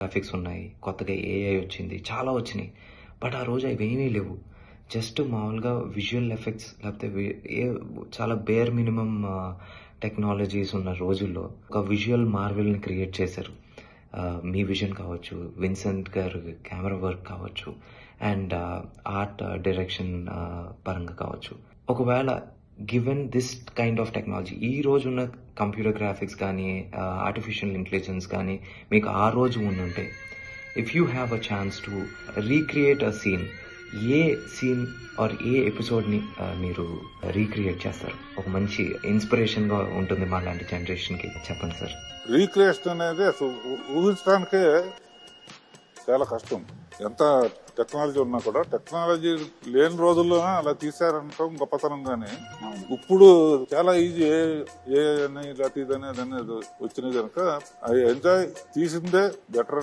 Graphics ఉన్నాయి కొత్తగా AI వచ్చింది చాలా వచ్చినాయి. బట్ ఆ రోజు అవి ఏమీ లేవు. జస్ట్ మామూలుగా విజువల్ ఎఫెక్ట్స్ లేకపోతే ఏ చాలా బేర్ మినిమం టెక్నాలజీస్ ఉన్న రోజుల్లో ఒక విజువల్ మార్వెల్ని క్రియేట్ చేశారు. మీ విజన్ కావచ్చు విన్సెంట్ గారు కెమెరా వర్క్ కావచ్చు అండ్ ఆర్ట్ డైరెక్షన్ పరంగా కావచ్చు. ఒకవేళ given this kind of technology ఈ రోజు ఉన్న కంప్యూటర్ గ్రాఫిక్స్ కానీ ఆర్టిఫిషియల్ ఇంటెలిజెన్స్ కానీ మీకు ఆ రోజు ఉండుంటే if you have a chance to recreate a scene a scene or a ఎపిసోడ్ని మీరు రీక్రియేట్ చేస్తారు? ఒక మంచి ఇన్స్పిరేషన్గా ఉంటుంది మా లాంటి జనరేషన్కి చెప్పండి సార్ రీక్రియేషన్ అనేది ఊహించడానికే చాలా కష్టం. ఎంత టెక్నాలజీ ఉన్నా కూడా టెక్నాలజీ లేని రోజుల్లోనే అలా తీసారనటం గొప్పతనం గానీ ఇప్పుడు చాలా ఈజీ ఏ ఏ అని ఇది అనేది అనేది వచ్చినాయి కనుక అది ఎంజాయ్ తీసిందే బెటర్